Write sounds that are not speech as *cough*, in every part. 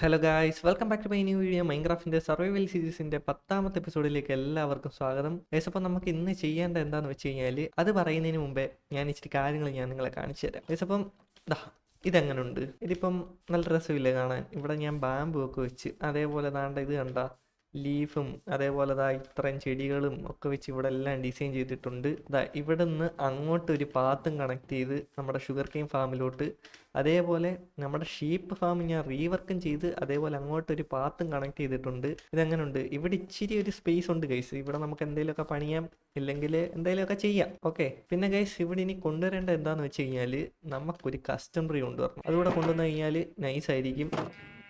Hello guys welcome back to my new video മൈൻക്രാഫ്റ്റിന്റെ survival സീരീസിന്റെ പത്താമത്തെ എപ്പിസോഡിലേക്ക് എല്ലാവർക്കും സ്വാഗതം. ഗൈസ് അപ്പോൾ നമുക്ക് ഇന്ന് ചെയ്യേണ്ട എന്താന്ന് വെച്ച് കഴിഞ്ഞാൽ അത് പറയുന്നതിന് മുമ്പേ ഞാൻ ഇച്ചിരി കാര്യങ്ങൾ ഞാൻ നിങ്ങളെ കാണിച്ചു തരാം. ഗൈസ് അപ്പം ദാ ഇതെങ്ങനുണ്ട്? ഇതിപ്പം നല്ല രസമില്ലേ കാണാൻ? ഇവിടെ ഞാൻ ബാമ്പ് ഒക്കെ വെച്ച് അതേപോലെ ദാണ്ട ഇത് കണ്ട ലീഫും അതേപോലെ ദാ ഇത്രയും ചെടികളും ഒക്കെ വെച്ച് ഇവിടെ എല്ലാം ഡിസൈൻ ചെയ്തിട്ടുണ്ട്. ദാ ഇവിടെ നിന്ന് അങ്ങോട്ട് ഒരു പാത്തും കണക്ട് ചെയ്ത് നമ്മുടെ ഷുഗർ കെയിൻ ഫാമിലോട്ട് അതേപോലെ നമ്മുടെ ഷീപ്പ് ഫാം ഞാൻ റീവർക്കും ചെയ്ത് അതേപോലെ അങ്ങോട്ട് ഒരു പാത്തും കണക്ട് ചെയ്തിട്ടുണ്ട്. ഇതെങ്ങനെയുണ്ട് ഇവിടെ ഇച്ചിരി ഒരു സ്പേസ് ഉണ്ട് ഗൈസ് ഇവിടെ നമുക്ക് എന്തെങ്കിലുമൊക്കെ പണിയാം ഇല്ലെങ്കിൽ എന്തെങ്കിലുമൊക്കെ ചെയ്യാം. ഓക്കെ പിന്നെ ഗൈസ് ഇവിടെ ഇനി കൊണ്ടുവരേണ്ട എന്താണെന്ന് വെച്ച് കഴിഞ്ഞാൽ നമുക്കൊരു കസ്റ്റമറി കൊണ്ടുവരണം. അതുകൂടെ കൊണ്ടുവന്നു കഴിഞ്ഞാൽ നൈസ് ആയിരിക്കും.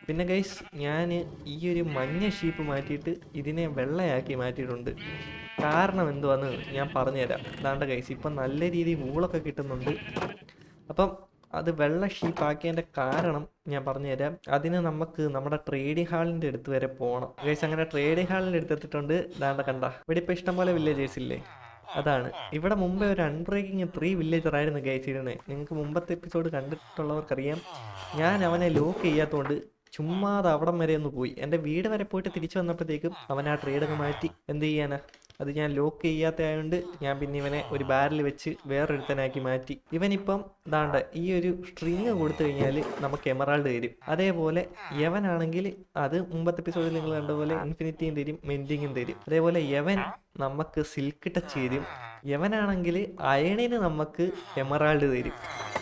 പിന്നെ ഗൈസ് ഞാൻ ഈ ഒരു മഞ്ഞ ഷീപ്പ് മാറ്റിയിട്ട് ഇതിനെ വെള്ളയാക്കി മാറ്റിയിട്ടുണ്ട്. കാരണം എന്തുവാന്ന് ഞാൻ പറഞ്ഞുതരാം. അതാണ്ട് ഗൈസ് ഇപ്പം നല്ല രീതിയിൽ മൂളൊക്കെ കിട്ടുന്നുണ്ട്. അപ്പം അത് വെള്ള ഷീപ്പാക്കിയതിന്റെ കാരണം ഞാൻ പറഞ്ഞുതരാം. അതിന് നമുക്ക് നമ്മുടെ ട്രേഡിംഗ് ഹാളിന്റെ അടുത്ത് വരെ പോകണം ഗൈസ് അങ്ങനെ ട്രേഡിംഗ് ഹാളിന്റെ അടുത്ത് എത്തിയിട്ടുണ്ട്. ദാണ്ട കണ്ട. ഇവിടെ ഇപ്പോൾ ഇഷ്ടംപോലെ വില്ലേജേഴ്സ് ഇല്ലേ? അതാണ്. ഇവിടെ മുമ്പേ ഒരു അൺബ്രേക്കിംഗ് ത്രീ വില്ലേജർ ആയിരുന്നു ഗൈസ് ഇരുന്നത് നിങ്ങൾക്ക് മുമ്പത്തെ എപ്പിസോഡ് കണ്ടിട്ടുള്ളവർക്കറിയാം. ഞാൻ അവനെ ലോക്ക് ചെയ്യാത്തതുകൊണ്ട് ചുമ്മാതെ അവിടം വരെ ഒന്ന് പോയി. എന്റെ വീട് വരെ പോയിട്ട് തിരിച്ചു വന്നപ്പോഴത്തേക്കും അവൻ ആ ട്രേഡ് ഒക്കെ മാറ്റി. എന്ത് ചെയ്യാനാ? അത് ഞാൻ ലോക്ക് ചെയ്യാത്ത ആയതുകൊണ്ട് ഞാൻ പിന്നെ ഇവനെ ഒരു ബാരൽ വെച്ച് വേറൊരുത്തനാക്കി മാറ്റി. ഇവനിപ്പം ദാണ്ട ഈ ഒരു സ്ട്രിങ് കൊടുത്തു കഴിഞ്ഞാൽ നമുക്ക് എമറാൾഡ് തരും. അതേപോലെ യവനാണെങ്കിൽ അത് മുമ്പത്തെ എപ്പിസോഡിൽ നിങ്ങൾ കണ്ട പോലെ ഇൻഫിനിറ്റിയും തരും മെൻഡിങ്ങും തരും. അതേപോലെ യവൻ നമുക്ക് സിൽക്ക് ടച്ച് തരും യവനാണെങ്കിൽ അയണിന് നമുക്ക് എമറാൾഡ് തരും.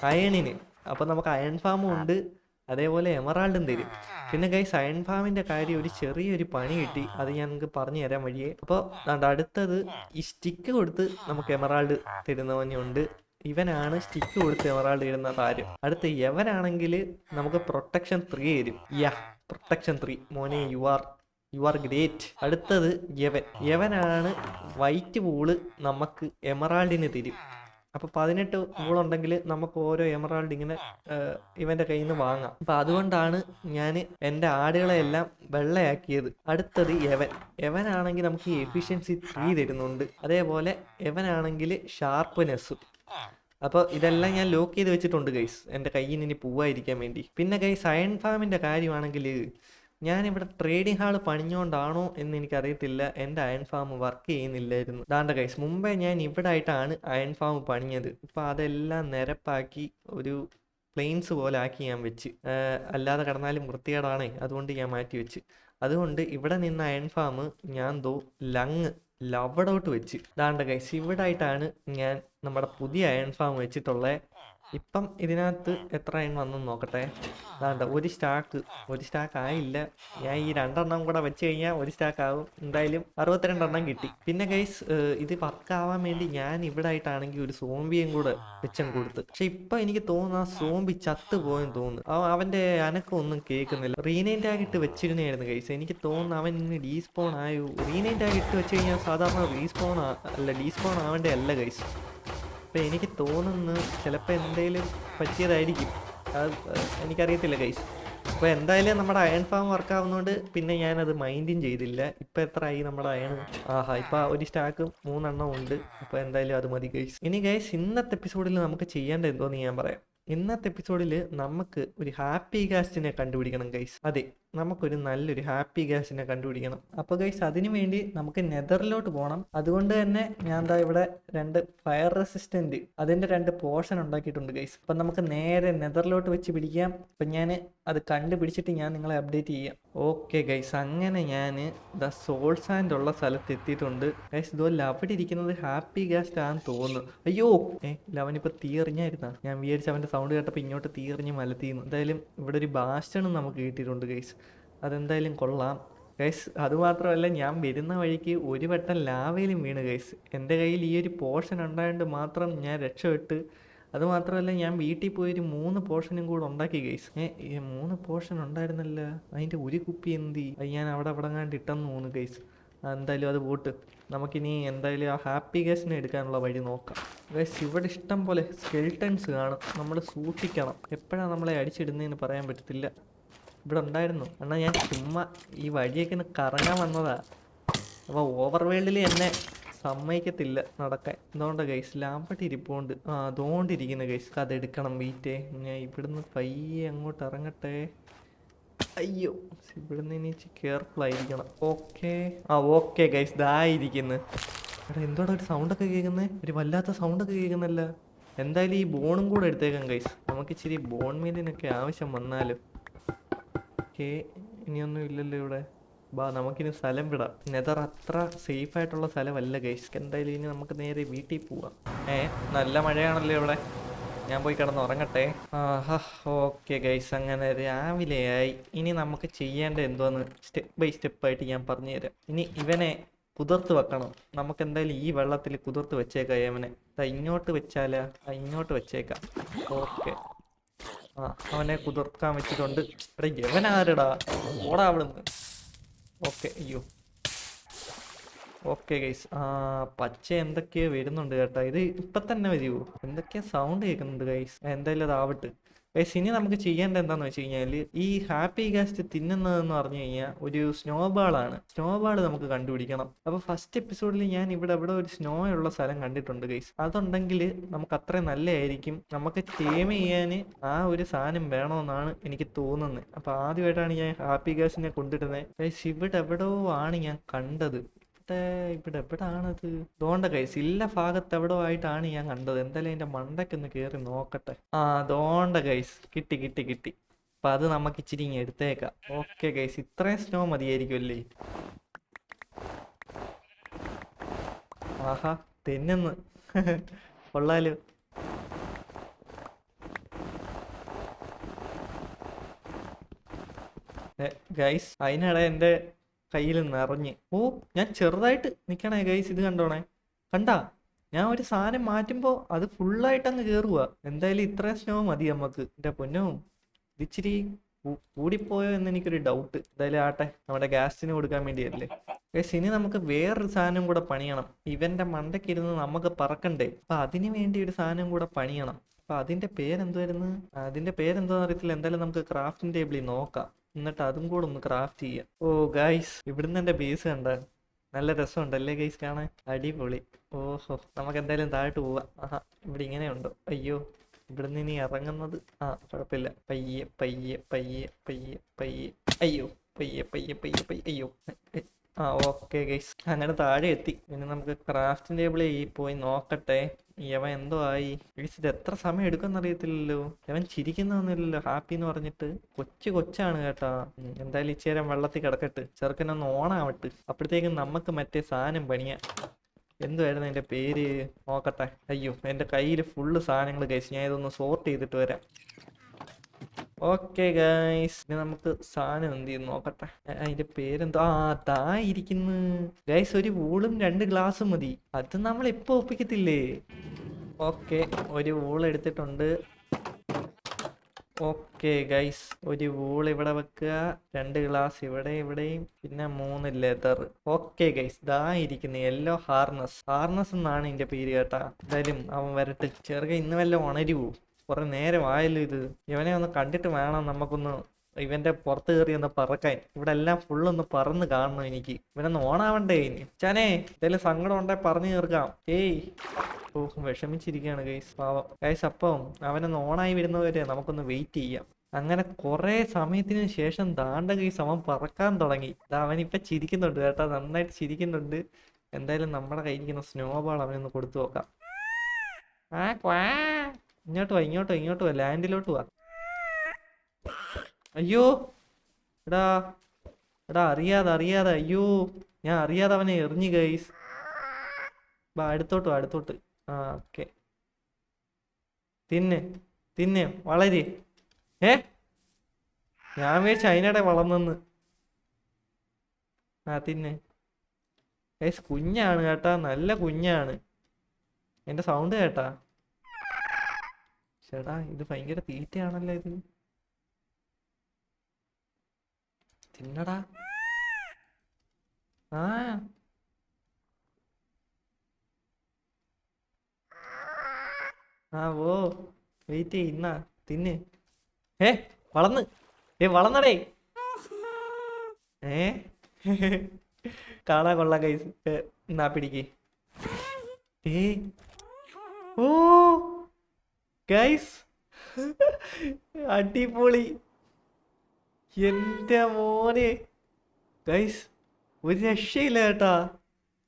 അയണിന്. അപ്പം നമുക്ക് അയൺ ഫാമും ഉണ്ട്. അതേപോലെ എമറാൾഡും തരും. പിന്നെ ഗൈസ് അയൺ ഫാമിന്റെ കാര്യം ഒരു ചെറിയൊരു പണി കിട്ടി. അത് ഞാൻ നിങ്ങൾക്ക് പറഞ്ഞു തരാൻ വഴിയേ. അപ്പോൾ അടുത്തത് ഈ സ്റ്റിക്ക് കൊടുത്ത് നമുക്ക് എമറാൾഡ് തരുന്നവനുണ്ട് ഇവനാണ് സ്റ്റിക്ക് കൊടുത്ത് എമറാൾഡ് ഇടുന്ന താരം അടുത്ത എവനാണെങ്കിൽ നമുക്ക് പ്രൊട്ടക്ഷൻ ത്രീ തരും. യാ പ്രൊട്ടക്ഷൻ ത്രീ മോനെ you are you are great അടുത്തത് യവൻ. യവനാണ് വൈറ്റ് പൂൾ നമുക്ക് എമറാൾഡിന് തരും. അപ്പൊ പതിനെട്ട് ഉണ്ടെങ്കിൽ നമുക്ക് ഓരോ എമറാൾഡ് ഇങ്ങനെ ഇവന്റെ കയ്യിൽ നിന്ന് വാങ്ങാം. അപ്പൊ അതുകൊണ്ടാണ് ഞാൻ എന്റെ ആടുകളെ എല്ലാം വെള്ളയാക്കിയത്. അടുത്തത് യവൻ. എവനാണെങ്കിൽ നമുക്ക് എഫിഷ്യൻസി ത്രീ തരുന്നുണ്ട്. അതേപോലെ എവനാണെങ്കിൽ ഷാർപ്പ്നെസ്സും. അപ്പോൾ ഇതെല്ലാം ഞാൻ ലോക്ക് ചെയ്ത് വെച്ചിട്ടുണ്ട് ഗൈസ്. എന്റെ കയ്യിൽ നിന്ന് ഇനി പോവാതിരിക്കാൻ വേണ്ടി. പിന്നെ ഗൈസ് അയൺ ഫാമിന്റെ കാര്യമാണെങ്കിൽ ഞാനിവിടെ ട്രേഡിംഗ് ഹാൾ പണിഞ്ഞുകൊണ്ടാണോ എന്ന് എനിക്കറിയത്തില്ല എന്റെ അയൺ ഫാം വർക്ക് ചെയ്യുന്നില്ലായിരുന്നു. ദാണ്ട കൈസ് മുമ്പേ ഞാൻ ഇവിടെ ആയിട്ടാണ് അയൺ ഫാം പണിഞ്ഞത്. ഇപ്പോൾ അതെല്ലാം നിരപ്പാക്കി ഒരു പ്ലെയിൻസ് പോലെ ആക്കി ഞാൻ വെച്ച്. അല്ലാതെ കിടന്നാലും വൃത്തികേടാണേ. അതുകൊണ്ട് ഞാൻ മാറ്റി വെച്ച്. അതുകൊണ്ട് ഇവിടെ നിന്ന് അയൺ ഫാം ഞാൻ ദോ ലങ് ലവടോട്ട് വെച്ച്. ദാണ്ട കൈസ് ഇവിടെ ആയിട്ടാണ് ഞാൻ നമ്മുടെ പുതിയ അയൺ ഫാം വെച്ചിട്ടുള്ളത് ഇപ്പം ഇതിനകത്ത് എത്ര എണ്ണം വന്നെന്ന് നോക്കട്ടെ? അതാണ്ട ഒരു സ്റ്റാക്ക് ഒരു സ്റ്റാക്ക് ആയില്ല. ഞാൻ ഈ രണ്ടെണ്ണം കൂടെ വെച്ച് കഴിഞ്ഞാൽ ഒരു സ്റ്റാക്ക് ആവും എന്തായാലും അറുപത്തിരണ്ടെണ്ണം കിട്ടി. പിന്നെ ഗൈസ് ഇത് വർക്ക് ആവാൻ വേണ്ടി ഞാൻ ഇവിടെ ആയിട്ടാണെങ്കിൽ ഒരു സോംബിയും കൂടെ വെച്ചും കൊടുത്ത്. പക്ഷെ ഇപ്പൊ എനിക്ക് തോന്നുന്നു ആ സോംബി ചത്തു പോയെന്ന് തോന്നുന്നു. അവന്റെ അനക്കം ഒന്നും കേൾക്കുന്നില്ല. റീനൈന്റെ ടാഗ് ഇട്ട് വെച്ചിരുന്നായിരുന്നു ഗൈസ് എനിക്ക് തോന്നുന്നു അവൻ ഇന്ന് ഡീസ്പോൺ ആയോ? റീനൈന്റെ ടാഗ് ഇട്ട് വെച്ച് കഴിഞ്ഞാൽ സാധാരണ റീസ്പോൺ അല്ല ഡീസ്പോൺ ആവേണ്ട അല്ല ഗൈസ് അപ്പൊ എനിക്ക് തോന്നുന്നു ചിലപ്പോൾ എന്തെങ്കിലും പറ്റിയതായിരിക്കും. അത് എനിക്കറിയത്തില്ല കൈസ് അപ്പോൾ എന്തായാലും നമ്മുടെ അയൺ ഫാം വർക്ക് ആവുന്നതുകൊണ്ട് പിന്നെ ഞാനത് മൈൻഡും ചെയ്തില്ല. ഇപ്പം എത്ര ആയി നമ്മുടെ അയൺ ആഹാ ഇപ്പം ഒരു സ്റ്റാക്ക് മൂന്നെണ്ണം ഉണ്ട്. അപ്പോൾ എന്തായാലും അത് മതി ഗൈസ് ഇനി ഗൈസ് ഇന്നത്തെ എപ്പിസോഡിൽ നമുക്ക് ചെയ്യേണ്ട എന്തോന്ന് ഞാൻ പറയാം. ഇന്നത്തെ എപ്പിസോഡിൽ നമുക്ക് ഒരു ഹാപ്പി കാസ്റ്റിനെ കണ്ടുപിടിക്കണം ഗൈസ് അതെ നമുക്കൊരു നല്ലൊരു ഹാപ്പി ഗ്യാസിനെ കണ്ടുപിടിക്കണം. അപ്പോൾ ഗൈസ് അതിനു വേണ്ടി നമുക്ക് നെതറിലോട്ട് പോകണം അതുകൊണ്ട് തന്നെ ഞാൻ എന്താ ഇവിടെ രണ്ട് ഫയർ റെസിസ്റ്റന്റ് അതിന്റെ രണ്ട് പോർഷൻ ഉണ്ടാക്കിയിട്ടുണ്ട് ഗൈസ് അപ്പം നമുക്ക് നേരെ നെതറിലോട്ട് വെച്ച് പിടിക്കാം. അപ്പം ഞാൻ അത് കണ്ടുപിടിച്ചിട്ട് ഞാൻ നിങ്ങളെ അപ്ഡേറ്റ് ചെയ്യാം. ഓക്കെ ഗൈസ് അങ്ങനെ ഞാൻ ദ സോൾ സാൻഡ് ഉള്ള സ്ഥലത്ത് എത്തിയിട്ടുണ്ട്. ഗൈസ് ഇതുപോലെ അവിടെ ഇരിക്കുന്നത് ഹാപ്പി ഗ്യാസ്റ്റ് ആണെന്ന് തോന്നുന്നു. അയ്യോ! ഏ ലവനിപ്പോൾ തീ എറിഞ്ഞായിരുന്ന ഞാൻ വിചാരിച്ച അവന്റെ സൗണ്ട് കേട്ടപ്പോൾ ഇങ്ങോട്ട് തീ എറിഞ്ഞ് മലത്തിയിരുന്നു എന്തായാലും ഇവിടെ ഒരു ബാസ്റ്റണും നമുക്ക് കിട്ടിയിട്ടുണ്ട് ഗൈസ് അതെന്തായാലും കൊള്ളാം. ഗൈസ് അതുമാത്രമല്ല ഞാൻ വരുന്ന വഴിക്ക് ഒരു വട്ടം ലാവയിലും വീണ് ഗൈസ് എന്റെ കയ്യിൽ ഈ ഒരു പോർഷൻ ഉണ്ടായതുകൊണ്ട് മാത്രം ഞാൻ രക്ഷപ്പെട്ട്. അതുമാത്രമല്ല ഞാൻ വീട്ടിൽ പോയി ഒരു മൂന്ന് പോർഷനും കൂടെ ഉണ്ടാക്കി ഗൈസ് ഏ മൂന്ന് പോർഷൻ ഉണ്ടായിരുന്നല്ലോ അതിന്റെ ഒരു കുപ്പി എന്തി? അത് ഞാൻ അവിടെ അവിടെ കണ്ട് ഇട്ടെന്ന് തോന്നുന്നു ഗൈസ് എന്തായാലും അത് പോട്ട്. നമുക്കിനി എന്തായാലും ആ ഹാപ്പി ഗ്യാസിനെ എടുക്കാനുള്ള വഴി നോക്കാം. ഗൈസ് ഇവിടെ ഇഷ്ടം പോലെ സ്കെൽട്ടൻസ് കാണും. നമ്മൾ സൂക്ഷിക്കണം. എപ്പോഴാണ് നമ്മളെ അടിച്ചിടുന്നതെന്ന് പറയാൻ പറ്റത്തില്ല. ഇവിടെ ഉണ്ടായിരുന്നു. എന്നാൽ ഞാൻ ചുമ്മാ ഈ വഴിയൊക്കെ ഒന്ന് കറങ്ങാൻ വന്നതാ. അപ്പോൾ ഓവർ വേൾഡിൽ എന്നെ സമ്മതിക്കത്തില്ല നടക്കാൻ. എന്തുകൊണ്ട് ഗൈസ് ലാമ്പട്ടി ഇരിപ്പുണ്ട്. ആ അതുകൊണ്ടിരിക്കുന്നു ഗൈസ് അതെടുക്കണം വീറ്റേ ഞാൻ ഇവിടുന്ന് പയ്യെ അങ്ങോട്ട് ഇറങ്ങട്ടെ. അയ്യോ ഇവിടുന്ന് ഇനി കെയർഫുൾ ആയിരിക്കണം. ഓക്കെ ആ ഓക്കെ ഗൈസ് ഇതായിരിക്കുന്നു എടാ എന്തോടാ ഒരു സൗണ്ടൊക്കെ കേൾക്കുന്നത് ഒരു വല്ലാത്ത സൗണ്ടൊക്കെ കേൾക്കുന്നല്ല? എന്തായാലും ഈ ബോണും കൂടെ എടുത്തേക്കാം ഗൈസ് നമുക്ക് ഇച്ചിരി ബോൺ മീലിനൊക്കെ ആവശ്യം വന്നാലും. ഓക്കെ ഇനിയൊന്നും ഇല്ലല്ലോ ഇവിടെ. ബാ നമുക്കിനി സ്ഥലം വിടാം. നെതർ അത്ര സേഫ് ആയിട്ടുള്ള സ്ഥലമല്ല ഗൈസ് എന്തായാലും ഇനി നമുക്ക് നേരെ വീട്ടിൽ പോവാം. ഏ നല്ല മഴയാണല്ലോ ഇവിടെ. ഞാൻ പോയി കിടന്ന് ഉറങ്ങട്ടെ ആഹാ ഓക്കെ ഗൈസ് അങ്ങനെ രാവിലെയായി. ഇനി നമുക്ക് ചെയ്യേണ്ട എന്തോന്ന് സ്റ്റെപ്പ് ബൈ സ്റ്റെപ്പ് ആയിട്ട് ഞാൻ പറഞ്ഞു തരാം ഇനി ഇവനെ കുതിർത്ത് വെക്കണം. നമുക്ക് എന്തായാലും ഈ വെള്ളത്തിൽ കുതിർത്ത് വെച്ചേക്കാം ഇവനെ ഇങ്ങോട്ട് വെച്ചാലാ? ഇങ്ങോട്ട് വെച്ചേക്കാം. ഓക്കെ അവനെ കുതിർക്കാൻ വെച്ചിട്ടുണ്ട്. എടാ യവനാരടാ ഓടാ അവിടുന്ന്. ഓക്കെ അയ്യോ. Okay guys. ആ പച്ച എന്തൊക്കെയോ വരുന്നുണ്ട് കേട്ടോ. ഇത് ഇപ്പൊ തന്നെ വരുമോ എന്തൊക്കെയാ സൗണ്ട് കേൾക്കുന്നുണ്ട് ഗൈസ്? എന്തായാലും അതാവട്ടെ. ഗൈസ് ഇനി നമുക്ക് ചെയ്യേണ്ട എന്താന്ന് വെച്ച് കഴിഞ്ഞാൽ ഈ ഹാപ്പി ഗാസ്റ്റ് തിന്നുന്നതെന്ന് പറഞ്ഞു കഴിഞ്ഞാൽ ഒരു സ്നോബാൾ ആണ് സ്നോബാൾ നമുക്ക് കണ്ടുപിടിക്കണം. അപ്പൊ ഫസ്റ്റ് എപ്പിസോഡിൽ ഞാൻ ഇവിടെ ഇവിടെ ഒരു സ്നോ ഉള്ള സ്ഥലം കണ്ടിട്ടുണ്ട് ഗൈസ് അതുണ്ടെങ്കിൽ നമുക്ക് അത്രയും നല്ലതായിരിക്കും. നമുക്ക് ടേം ചെയ്യാൻ ആ ഒരു സാധനം വേണമെന്നാണ് എനിക്ക് തോന്നുന്നത്. അപ്പൊ ആദ്യമായിട്ടാണ് ഞാൻ ഹാപ്പി ഗാസിനെ കൊണ്ടിരുന്നത് ഗൈസ് ഇവിടെ എവിടെയോ ആണ് ഞാൻ കണ്ടത്. ഇവിടെ ഇവിടെ എവിടാണത് ദോണ്ട കൈസ് ഇല്ല ഭാഗത്ത് എവിടെ ആയിട്ടാണ് ഞാൻ കണ്ടത്. എന്തായാലും അതിന്റെ മണ്ടയ്ക്കൊന്ന് കേറി നോക്കട്ടെ. ആ ദോണ്ട കൈസ് കിട്ടി കിട്ടി കിട്ടി. അപ്പൊ അത് നമുക്ക് ഇച്ചിരി ഇങ്ങനെ എടുത്തേക്കാം. ഓക്കെ കൈസ് ഇത്രയും സ്നോ മതിയായിരിക്കും അല്ലേ ആഹാ തെന്നുന്ന്. *laughs* കൊള്ളാലോ. ഗൈസ് അതിനിടെ എന്റെ കയ്യിൽ നിറഞ്ഞ്. ഓ ഞാൻ ചെറുതായിട്ട് നിൽക്കണേ ഗൈസ് ഇത് കണ്ടോണേ? കണ്ടാ ഞാൻ ഒരു സാധനം മാറ്റുമ്പോൾ അത് ഫുള്ളായിട്ട് അങ്ങ് കയറുക എന്തായാലും ഇത്രയും സ്നോ മതി നമുക്ക് എന്റെ പൊന്നോ ഇതിച്ചിരി കൂടിപ്പോയോ എന്ന് എനിക്കൊരു ഡൗട്ട് എന്തായാലും ആട്ടെ നമ്മുടെ ഗ്യാസിന് കൊടുക്കാൻ വേണ്ടിയല്ലേ? ഗൈസ് ഇനി നമുക്ക് വേറൊരു സാധനം കൂടെ പണിയണം. ഇവന്റെ മണ്ടയ്ക്ക് നമുക്ക് പറക്കണ്ടേ? അപ്പൊ അതിന് വേണ്ടി ഒരു സാധനം കൂടെ പണിയണം. അപ്പൊ അതിന്റെ പേരെന്തുവായിരുന്നു? അതിന്റെ പേരെന്തോന്ന് അറിയത്തില്ല. എന്തായാലും നമുക്ക് ക്രാഫ്റ്റിംഗ് ടേബിളിൽ നോക്കാം. എന്നിട്ട് അതും കൂടെ ഒന്ന് ക്രാഫ്റ്റ് ചെയ്യാം. ഓ ഗൈസ് ഇവിടുന്ന് എന്റെ ബേസ് കണ്ട. നല്ല രസമുണ്ടല്ലേ ഗൈസ് കാണാൻ? അടിപൊളി. ഓഹോ നമുക്ക് എന്തായാലും താഴോട്ട് പോവാം. ആഹാ ഇവിടെ ഇങ്ങനെ ഉണ്ടോ? അയ്യോ ഇവിടുന്ന് ഇനി ഇറങ്ങുന്നത്? ആ കുഴപ്പമില്ല. പയ്യെ പയ്യെ പയ്യെ പയ്യെ പയ്യെ. അയ്യോ പയ്യെ പയ്യെ പയ്യെ പയ്യെ. അയ്യോ ആ ഓക്കെ ഗൈസ് അങ്ങനെ താഴെ എത്തി. ഇനി നമുക്ക് ക്രാഫ്റ്റിംഗ് ടേബിളിൽ പോയി നോക്കട്ടെ. യവൻ എന്തോ ആയി? ഇത് എത്ര സമയം എടുക്കുമെന്ന് അറിയത്തില്ലല്ലോ യവൻ ചിരിക്കുന്നൊന്നുമില്ലല്ലോ ഹാപ്പി എന്ന് പറഞ്ഞിട്ട്. കൊച്ചു കൊച്ചാണ് കേട്ടാ. എന്തായാലും ഇച്ചേരം വെള്ളത്തിൽ കിടക്കട്ട്. ചെറുക്കനൊന്ന് ഓണാവട്ട്. അപ്പോഴത്തേക്കും നമുക്ക് മറ്റേ സാധനം പണിയാ. എന്തുവായിരുന്നു എന്റെ പേര്? നോക്കട്ടെ. അയ്യോ എന്റെ കയ്യിൽ ഫുള്ള് സാധനങ്ങൾ കഴിച്ച് ഞാൻ ഇതൊന്ന് സോർട്ട് ചെയ്തിട്ട് വരാം. ഓക്കെ ഗൈസ് ഇനി നമുക്ക് സാധനം എന്ത് ചെയ്യും നോക്കട്ടെ. അതിന്റെ പേരെന്തോ? ആ താ ഇരിക്കുന്നു. ഗൈസ് ഒരു വൂളും രണ്ട് ഗ്ലാസും മതി. അത് നമ്മൾ ഇപ്പൊ ഒപ്പിക്കത്തില്ലേ? ഓക്കെ ഒരു വൂൾ എടുത്തിട്ടുണ്ട്. ഓക്കെ ഗൈസ് ഒരു വൂൾ ഇവിടെ വെക്കുക. രണ്ട് ഗ്ലാസ് ഇവിടെ ഇവിടെയും. പിന്നെ മൂന്ന് ലെതർ ഓക്കെ ഗൈസ് ദാ ഇരിക്കുന്നു. യെല്ലോ ഹാർനസ് ഹാർനസ് എന്നാണ് ഇതിന്റെ പേര് കേട്ടാ. എന്തായാലും അവൻ വരട്ടെ. ചെറുക ഇന്ന് വല്ല ഉണരുവോ? കുറെ നേരം ആയല്ലോ ഇത്. ഇവനെ ഒന്ന് കണ്ടിട്ട് വേണം നമുക്കൊന്ന് ഇവന്റെ പുറത്ത് കയറി ഒന്ന് പറക്കാൻ. ഇവിടെ എല്ലാം ഫുള്ള് ഒന്ന് പറന്ന് കാണണം എനിക്ക്. ഇവനൊന്ന് ഓണാവണ്ടേ ഇനി? ചാനേ എന്തെങ്കിലും സങ്കടം ഉണ്ടെ പറഞ്ഞു തീർക്കാം. ഏയ്. ഓ വിഷമിച്ചിരിക്കുകയാണ് ഗൈസ് പാവം. ഗൈസ് അപ്പം അവനൊന്ന് ഓണായി വരുന്നവരെ നമുക്കൊന്ന് വെയിറ്റ് ചെയ്യാം. അങ്ങനെ കുറെ സമയത്തിന് ശേഷം ദാണ്ട ഗൈസ് അവൻ പറക്കാൻ തുടങ്ങി. അവൻ ഇപ്പൊ ചിരിക്കുന്നുണ്ട് കേട്ടോ. നന്നായിട്ട് ചിരിക്കുന്നുണ്ട്. എന്തായാലും നമ്മുടെ കയ്യിരിക്കുന്ന സ്നോബോൾ അവനൊന്ന് കൊടുത്തു നോക്കാം. ഇങ്ങോട്ട് വാ ഇങ്ങോട്ട് ഇങ്ങോട്ട് വാ ലാൻഡിലോട്ട് വാ. അയ്യോ എടാ എടാ അറിയാതെ അറിയാതെ അയ്യോ ഞാൻ അറിയാതെ അവനെ എറിഞ്ഞു ഗൈസ് ബാ അടുത്തോട്ട് വാ അടുത്തോട്ട്. ആ ഓക്കെ തിന്നെ തിന്നെ വളരെ. ഏ? ഞാൻ വിചാരിച്ചു അതിനിടെ വളർന്നെന്ന്. ആ തിന്നെ. ഗൈസ് കുഞ്ഞാണ് കേട്ടാ നല്ല കുഞ്ഞാണ്. എന്റെ സൗണ്ട് കേട്ടാ. ചേട്ടാ ഇത് ഭയങ്കര തീറ്റയാണല്ലോ ഇത്. തിന്നടാ. ആ. ആ ഓ. വെയിറ്റ് ചെയ് ഇന്നാ. തിന്ന്. ഏ വളർന്ന്. ഏ വളർന്നടേ. ഏ? കാണാ കൊള്ളാം കൈസ്. എന്നാ പിടിക്ക്. ഏ ഓ. ഗൈസ് അടിപൊളി. എന്റെ മോനെ. ഗൈസ് ഒരു രക്ഷയില്ല കേട്ടാ.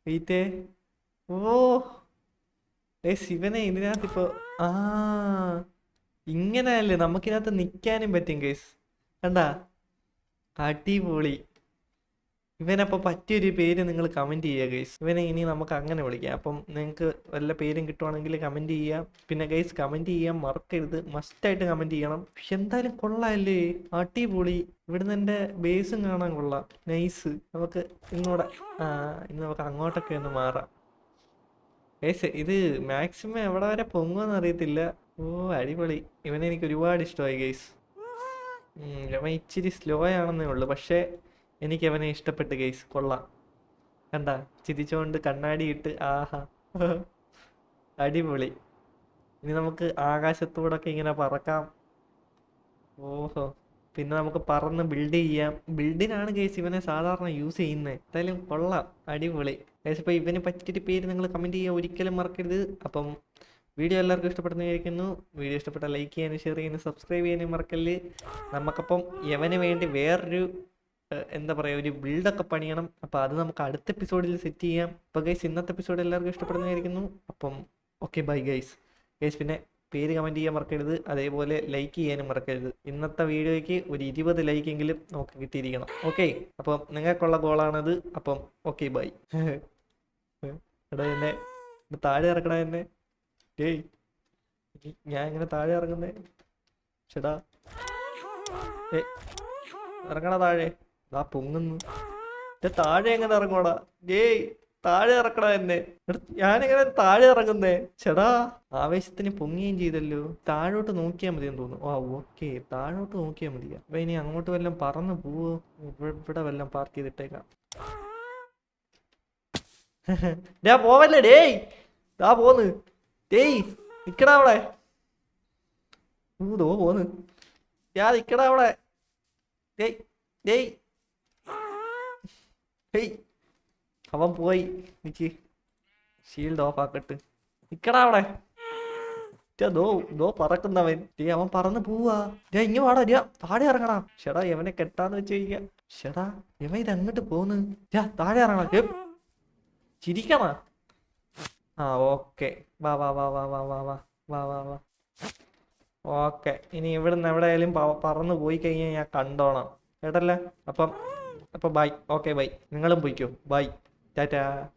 വെയിറ്റേ ഓ. ഗൈസ് ഇവനെ ഇതിനകത്ത് ഇപ്പോൾ ആ. ഇങ്ങനെയല്ലേ നമുക്കിനകത്ത് നിൽക്കാനും പറ്റും ഗൈസ് കണ്ടാ? അടിപൊളി. ഇവനപ്പോൾ പറ്റിയൊരു പേര് നിങ്ങൾ കമന്റ് ചെയ്യുക ഗൈസ് ഇവനെ ഇനി നമുക്ക് അങ്ങനെ വിളിക്കാം. അപ്പം നിങ്ങൾക്ക് വല്ല പേരും കിട്ടുവാണെങ്കിൽ കമന്റ് ചെയ്യാം പിന്നെ ഗൈസ് കമന്റ് ചെയ്യാൻ മറക്കരുത്. മസ്റ്റായിട്ട് കമന്റ് ചെയ്യണം. പക്ഷെ എന്തായാലും കൊള്ളാമല്ലേ അടിപൊളി. ഇവിടുന്ന് എന്റെ ബേസും കാണാൻ കൊള്ളാം. നൈസ് നമുക്ക് ഇങ്ങോട്ട് ആ ഇന്ന് നമുക്ക് അങ്ങോട്ടൊക്കെ ഒന്ന് മാറാം. ഗൈസ് ഇത് മാക്സിമം എവിടെ വരെ പൊങ്ങുമെന്ന് അറിയത്തില്ല. ഓ അടിപൊളി. ഇവനെ എനിക്ക് ഒരുപാട് ഇഷ്ടമായി ഗൈസ് അവൻ ഇച്ചിരി സ്ലോ ആണെന്നേ ഉള്ളൂ. പക്ഷേ എനിക്ക് അവനെ ഇഷ്ടപ്പെട്ട് ഗൈസ് കൊള്ളാം. കണ്ട? ചിരിച്ചുകൊണ്ട് കണ്ണാടി ഇട്ട് ആഹാ. അടിപൊളി. ഇനി നമുക്ക് ആകാശത്തൂടൊക്കെ ഇങ്ങനെ പറക്കാം. ഓഹോ. പിന്നെ നമുക്ക് പറന്ന് ബിൽഡ് ചെയ്യാം. ബിൽഡിനാണ് ഗൈസ് ഇവനെ സാധാരണ യൂസ് ചെയ്യുന്നത് എന്തായാലും കൊള്ളാം. അടിപൊളി. ഗൈസ് ഇപ്പോൾ ഇവനെ പറ്റിയിട്ട് പേര് നിങ്ങൾ കമന്റ് ചെയ്യുക ഒരിക്കലും മറക്കരുത്. അപ്പം വീഡിയോ എല്ലാവർക്കും ഇഷ്ടപ്പെടുന്നതായിരിക്കുന്നു. വീഡിയോ ഇഷ്ടപ്പെട്ടാൽ ലൈക്ക് ചെയ്യാനും ഷെയർ ചെയ്യാനും സബ്സ്ക്രൈബ് ചെയ്യാനും മറക്കല്ല്. നമുക്കപ്പം യവന് വേണ്ടി വേറൊരു എന്താ പറയുക ഒരു ബിൽഡൊക്കെ പണിയണം. അപ്പോൾ അത് നമുക്ക് അടുത്ത എപ്പിസോഡിൽ സെറ്റ് ചെയ്യാം. അപ്പോൾ ഗൈസ് ഇന്നത്തെ എപ്പിസോഡ് എല്ലാവർക്കും ഇഷ്ടപ്പെടുന്നതായിരിക്കുന്നു. അപ്പം ഓക്കെ ബൈ ഗൈസ് ഗൈസ് പിന്നെ പേര് കമന്റ് ചെയ്യാൻ മറക്കരുത്. അതേപോലെ ലൈക്ക് ചെയ്യാനും മറക്കരുത്. ഇന്നത്തെ വീഡിയോയ്ക്ക് ഒരു ഇരുപത് ലൈക്കെങ്കിലും നമുക്ക് കിട്ടിയിരിക്കണം. ഓക്കെ അപ്പം നിങ്ങൾക്കുള്ള ഗോളാണത് അപ്പം ഓക്കെ ബൈ *laughs* എടാ താഴെ ഇറക്കണ എന്നെ. ഡേയ് ഞാൻ ഇങ്ങനെ താഴെ ഇറങ്ങുന്നേ. ചേടാ ഏ ഇറങ്ങണ താഴെ. ദാ പൊങ്ങുന്നു. താഴെ എങ്ങനെ ഇറങ്ങോടാ ഏയ് താഴെ ഇറക്കടാ എന്നെ. ഞാനിങ്ങനെ താഴെ ഇറങ്ങുന്നേ? ചേടാ ആവേശത്തിന് പൊങ്ങുകയും ചെയ്തല്ലോ. താഴോട്ട് നോക്കിയാൽ മതി എന്ന് തോന്നുന്നു. ആ ഓക്കെ താഴോട്ട് നോക്കിയാൽ മതി അപ്പൊ ഇനി അങ്ങോട്ട് വല്ലതും പറന്ന് പോവോ? ഇവിടെ വല്ലതും പാർക്ക് ചെയ്തിട്ടേക്കാം. *laughs* ഡാ പോവല്ലേ ഡേയ്. ദാ പോന്ന്. ഡേയ് നിക്കടാ അവിടെ. ഊതോ പോന്ന്. ഞാൻ നിക്കടാ അവിടെ. ഡേയ് ഡേയ്. ഹേയ് അവൻ പോയി. നിക്ക്. ഷീൽഡ് ഓഫ് ആക്കട്ട്. നിക്കടാ അവിടെ. ദോ ദോ പറക്കുന്നവൻ. ഡേ അവൻ പറന്ന് പോവാ. ഡേ ഇങ്ങ വാടാ ഡേ താഴെ ഇറങ്ങടാ. ഷെടാ ഇവനെ കെട്ടാന്ന് വെച്ച് കഴിക്കാ ഷെടാ ഇവൻ ഇത് അങ്ങോട്ട് പോന്ന്. ഡാ താഴെ ഇറങ്ങണം. ചിരിക്കണ. ആ ഓക്കെ. വാ വാ വാ വാ വാ വാ വാ വാ വാ വാ. ഓക്കെ. ഇനി ഇവിടുന്ന് എവിടെയായാലും പറന്ന് പോയി കഴിഞ്ഞാൽ ഞാൻ കണ്ടോണം കേട്ടല്ലേ? അപ്പം അപ്പം ബൈ. Okay bye. നിങ്ങളും പോയിക്കോ. ബൈ. ടാറ്റാ.